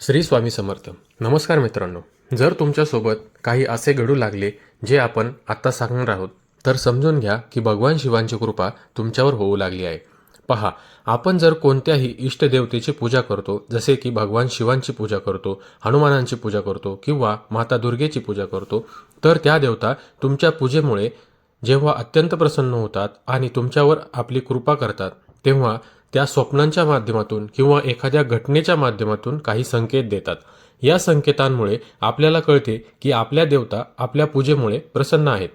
श्री स्वामी समर्थ. नमस्कार मित्रांनो. जर तुमच्यासोबत काही असे घडू लागले जे आपण आत्ता सांगणार आहोत तर समजून घ्या की भगवान शिवांची कृपा तुमच्यावर होऊ लागली आहे. पहा आपण जर कोणत्याही इष्टदेवतेची पूजा करतो जसे की भगवान शिवांची पूजा करतो हनुमानांची पूजा करतो किंवा माता दुर्गेची पूजा करतो तर त्या देवता तुमच्या पूजेमुळे जेव्हा अत्यंत प्रसन्न होतात आणि तुमच्यावर आपली कृपा करतात तेव्हा त्या स्वप्नांच्या माध्यमातून किंवा एखाद्या घटनेच्या माध्यमातून काही संकेत देतात. या संकेतांमुळे आपल्याला कळते की आपल्या देवता आपल्या पूजेमुळे प्रसन्न आहेत.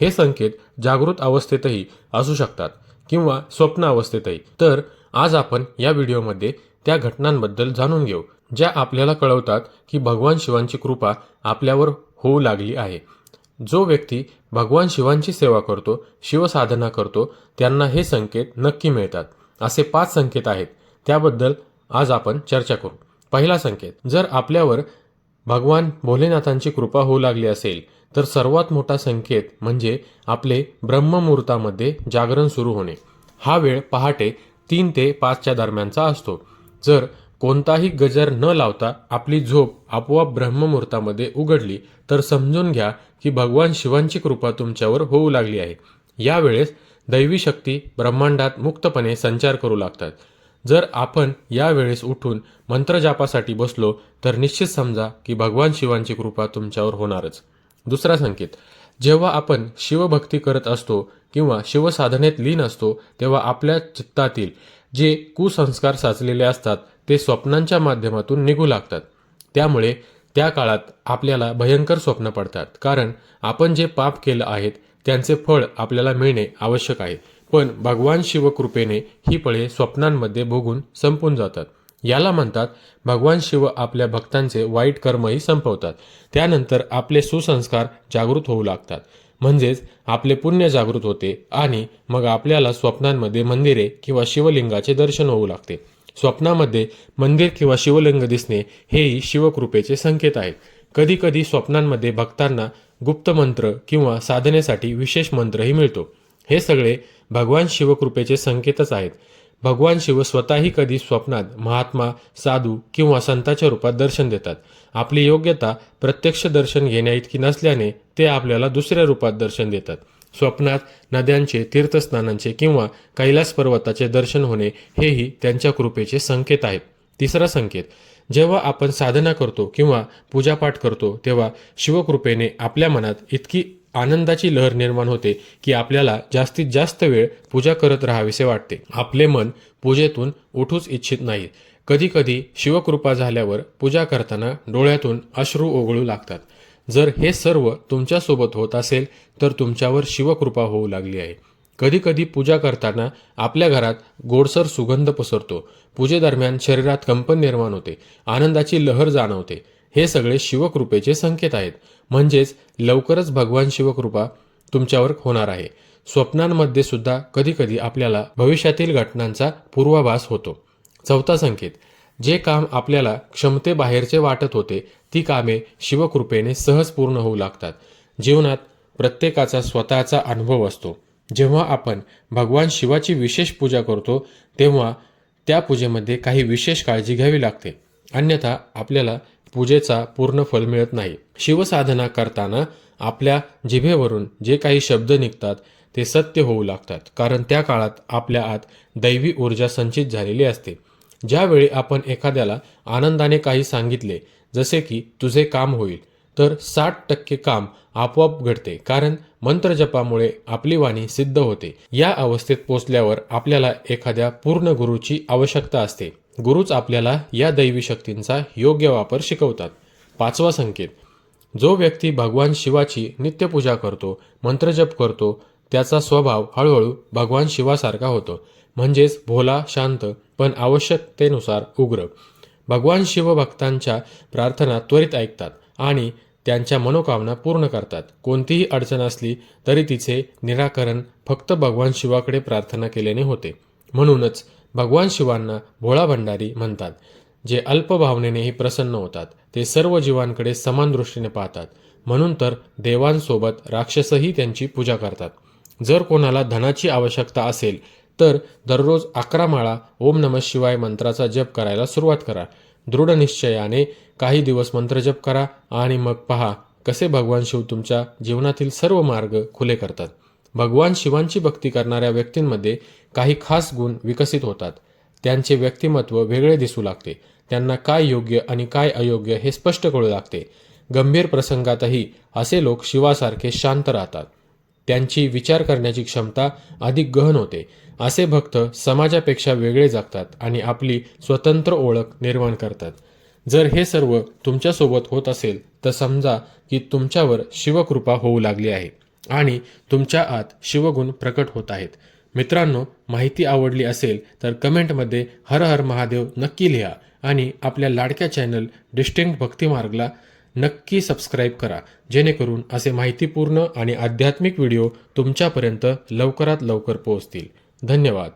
हे संकेत जागृत अवस्थेतही असू शकतात किंवा स्वप्न अवस्थेतही. तर आज आपण या व्हिडिओमध्ये त्या घटनांबद्दल जाणून घेऊ ज्या आपल्याला कळवतात की भगवान शिवांची कृपा आपल्यावर होऊ लागली आहे. जो व्यक्ती भगवान शिवांची सेवा करतो शिवसाधना करतो त्यांना हे संकेत नक्की मिळतात. असे पाच संकेत आहेत. त्याबद्दल आज आपण चर्चा करू. पहिला संकेत जर आपल्यावर भगवान भोलेनाथांची कृपा होऊ लागली असेल तर सर्वात मोठा संकेत म्हणजे आपले ब्रह्ममुहूर्तामध्ये जागरण सुरू होणे. हा वेळ पहाटे तीन ते पाचच्या दरम्यानचा असतो. जर कोणताही गजर न लावता आपली झोप आपोआप ब्रह्ममुहूर्तामध्ये उघडली तर समजून घ्या की भगवान शिवांची कृपा तुमच्यावर होऊ लागली आहे. यावेळेस दैवी शक्ती ब्रह्मांडात मुक्तपणे संचार करू लागतात. जर आपण यावेळेस उठून मंत्रजापासाठी बसलो तर निश्चित समजा की भगवान शिवांची कृपा तुमच्यावर होणारच. दुसरा संकेत. जेव्हा आपण शिवभक्ती करत असतो किंवा शिवसाधनेत लीन असतो तेव्हा आपल्या चित्तातील जे कुसंस्कार साचलेले असतात ते स्वप्नांच्या माध्यमातून निघू लागतात. त्यामुळे त्या काळात आपल्याला भयंकर स्वप्न पडतात. कारण आपण जे पाप केलं आहेत त्यांचे फळ आपल्याला मिळणे आवश्यक आहे. पण भगवान शिवकृपेने ही फळे स्वप्नांमध्ये भोगून संपून जातात. याला म्हणतात भगवान शिव आपल्या भक्तांचे वाईट कर्मही संपवतात. त्यानंतर आपले सुसंस्कार जागृत होऊ लागतात. म्हणजेच आपले पुण्य जागृत होते आणि मग आपल्याला स्वप्नांमध्ये मंदिरे किंवा शिवलिंगाचे दर्शन होऊ लागते. स्वप्नामध्ये मंदिर किंवा शिवलिंग दिसणे हेही शिवकृपेचे संकेत आहेत कधीकधी स्वप्नांमध्ये भक्तांना गुप्त मंत्र किंवा साधनेसाठी विशेष मंत्रही मिळतो. हे सगळे भगवान शिवकृपेचे संकेतच आहेत. भगवान शिव स्वतःही कधी स्वप्नात महात्मा साधू किंवा संताच्या रूपात दर्शन देतात. आपली योग्यता प्रत्यक्ष दर्शन घेण्याइतकी नसल्याने ते आपल्याला दुसऱ्या रूपात दर्शन देतात. स्वप्नात नद्यांचे तीर्थस्नानांचे किंवा कैलास पर्वताचे दर्शन होणे हेही त्यांच्या कृपेचे संकेत आहेत. तिसरा संकेत जेव्हा आपण साधना करतो किंवा पूजापाठ करतो तेव्हा शिवकृपेने आपल्या मनात इतकी आनंदाची लहर निर्माण होते की आपल्याला जास्तीत जास्त वेळ पूजा करत राहावेसे वाटते. आपले मन पूजेतून उठूच इच्छित नाही कधीकधी शिवकृपा झाल्यावर पूजा करताना डोळ्यातून अश्रू ओघळू लागतात. जर हे सर्व तुमच्यासोबत होत असेल तर तुमच्यावर शिवकृपा होऊ लागली आहे. कधीकधी पूजा करताना आपल्या घरात गोडसर सुगंध पसरतो. पूजेदरम्यान शरीरात कंपन निर्माण होते. आनंदाची लहर जाणवते. हे सगळे शिवकृपेचे संकेत आहेत. म्हणजेच लवकरच भगवान शिवकृपा तुमच्यावर होणार आहे. स्वप्नांमध्ये सुद्धा कधीकधी आपल्याला भविष्यातील घटनांचा पूर्वाभास होतो. चौथा संकेत. जे काम आपल्याला क्षमतेबाहेरचे वाटत होते ती कामे शिवकृपेने सहज पूर्ण होऊ लागतात. जीवनात प्रत्येकाचा स्वतःचा अनुभव असतो. जेव्हा आपण भगवान शिवाची विशेष पूजा करतो तेव्हा त्या पूजेमध्ये काही विशेष काळजी घ्यावी लागते. अन्यथा आपल्याला पूजेचा पूर्ण फल मिळत नाही. शिवसाधना करताना आपल्या जिभेवरून जे काही शब्द निघतात ते सत्य होऊ लागतात. कारण त्या काळात आपल्या आत दैवी ऊर्जा संचित झालेली असते. ज्यावेळी आपण एखाद्याला आनंदाने काही सांगितले जसे की तुझे काम होईल. तर साठ टक्के काम आपोआप घडते कारण मंत्रजपामुळे आपली वाणी सिद्ध होते. या अवस्थेत पोचल्यावर आपल्याला एखाद्या पूर्ण गुरुची आवश्यकता असते. गुरुच आपल्याला या दैवी शक्तींचा योग्य वापर शिकवतात. पाचवा संकेत. जो व्यक्ती भगवान शिवाची नित्यपूजा करतो मंत्रजप करतो त्याचा स्वभाव हळूहळू भगवान शिवासारखा होतो. म्हणजेच भोला शांत पण आवश्यकतेनुसार उग्र. भगवान शिवभक्तांच्या प्रार्थना त्वरित ऐकतात. आणि त्यांच्या मनोकामना पूर्ण करतात. कोणतीही अडचण असली तरी तिचे निराकरण फक्त भगवान शिवाकडे प्रार्थना केल्याने होते. म्हणूनच भगवान शिवांना भोळा भंडारी म्हणतात. जे अल्प भावनेनेही प्रसन्न होतात ते सर्व जीवांकडे समान दृष्टीने पाहतात. म्हणून तर देवांसोबत राक्षसही त्यांची पूजा करतात. जर कोणाला धनाची आवश्यकता असेल तर दररोज अकरा माळा ओम नम शिवाय मंत्राचा जप करायला सुरुवात करा. दृढ निश्चयाने काही दिवस मंत्रजप करा आणि मग पहा कसे भगवान शिव तुमच्या जीवनातील सर्व मार्ग खुले करतात. भगवान शिवांची भक्ती करणाऱ्या व्यक्तींमध्ये काही खास गुण विकसित होतात. त्यांचे व्यक्तिमत्व वेगळे दिसू लागते. त्यांना काय योग्य आणि काय अयोग्य हे स्पष्ट कळू लागते. गंभीर प्रसंगातही असे लोक शिवासारखे शांत राहतात. त्यांची विचार करण्याची क्षमता अधिक गहन होते. असे भक्त समाजापेक्षा वेगळे जगतात आणि आपली स्वतंत्र ओळख निर्माण करतात. जर हे सर्व तुमच्यासोबत होत असेल तर समजा की तुमच्यावर शिवकृपा होऊ लागली आहे आणि तुमच्या आत शिवगुण प्रकट होत आहेत. मित्रांनो माहिती आवडली असेल तर कमेंटमध्ये हर हर महादेव नक्की लिहा आणि आपल्या लाडक्या चॅनल डिस्टिंक्ट भक्तिमार्गला नक्की सबस्क्राईब करा. जेणेकरून असे माहितीपूर्ण आणि आध्यात्मिक व्हिडिओ तुमच्यापर्यंत लवकरात लवकर पोहोचतील. धन्यवाद.